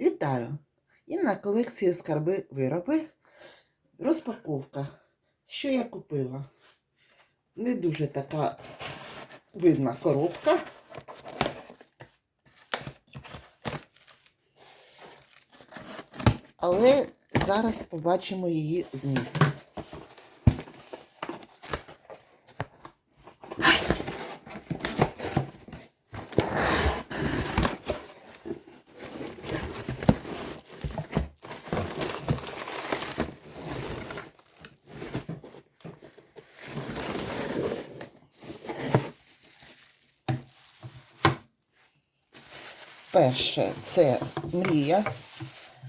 Вітаю! І на колекції скарби вироби. Розпаковка. Що я купила? Не дуже така видна коробка. Але зараз побачимо її зміст. Перше це мрія,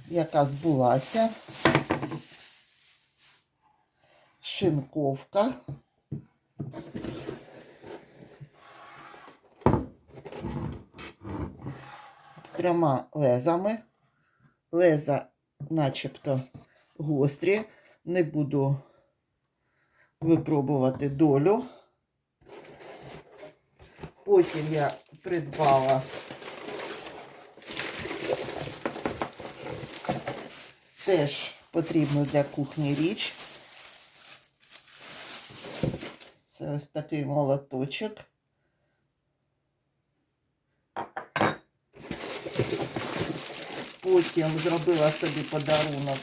яка збулася. Шинковка. З трьома лезами. Леза начебто гострі. Не буду випробувати долю. Потім я придбала теж потрібну для кухні річ. Це ось такий молоточок. Потім зробила собі подарунок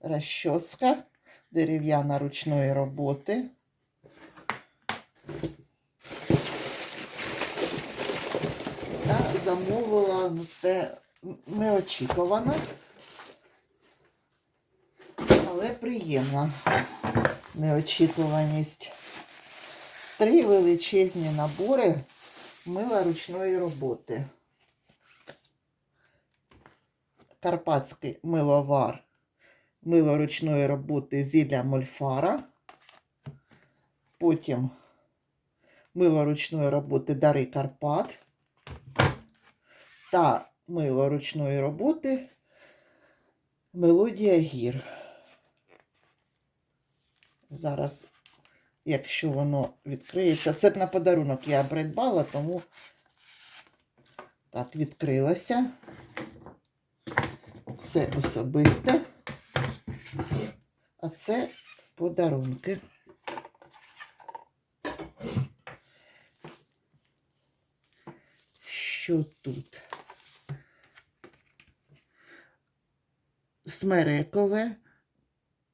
розчоска дерев'яна ручної роботи. та замовила, ну це неочікувано, але приємна неочікуваність. Три величезні набори мила ручної роботи. Карпатський миловар мило ручної роботи зілля мольфара. Потім мило ручної роботи Дари Карпат та мило ручної роботи Мелодія гір. Зараз, якщо воно відкриється, це б на подарунок я придбала, тому так, відкрилося. Це особисте, а це подарунки. Що тут? Смерекове,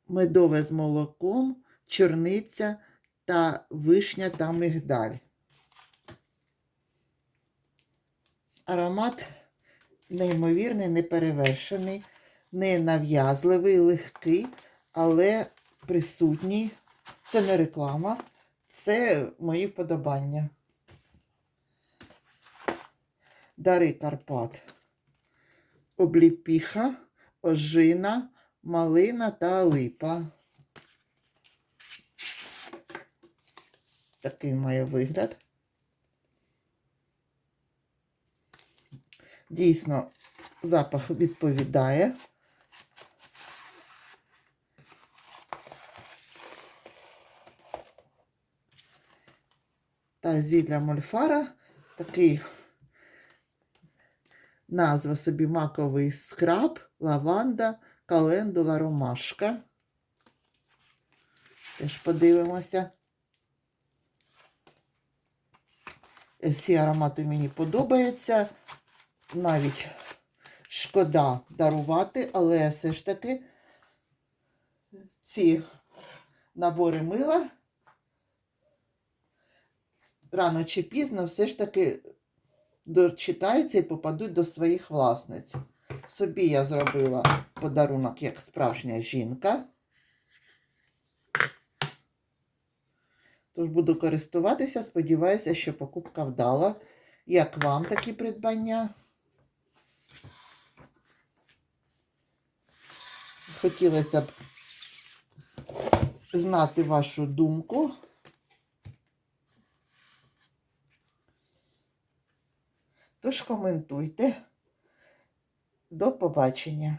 медове з молоком, чорниця та вишня та мигдаль. Аромат неймовірний, неперевершений, не нав'язливий, легкий, але присутній. Це не реклама, це мої вподобання. Дари Карпат. Обліпіха, ожина, малина та липа. Такий має вигляд. Дійсно, запах відповідає. Та зілля мольфара такий назва собі маковий скраб, лаванда, календула, ромашка. Теж подивимося. Всі аромати мені подобаються. Навіть шкода дарувати, але все ж таки ці набори мила рано чи пізно все ж таки дочитаються і попадуть до своїх власниць. Собі я зробила подарунок як справжня жінка. Тож буду користуватися, сподіваюся, що покупка вдала. Як вам такі придбання? Хотілося б знати вашу думку. Тож коментуйте. До побачення.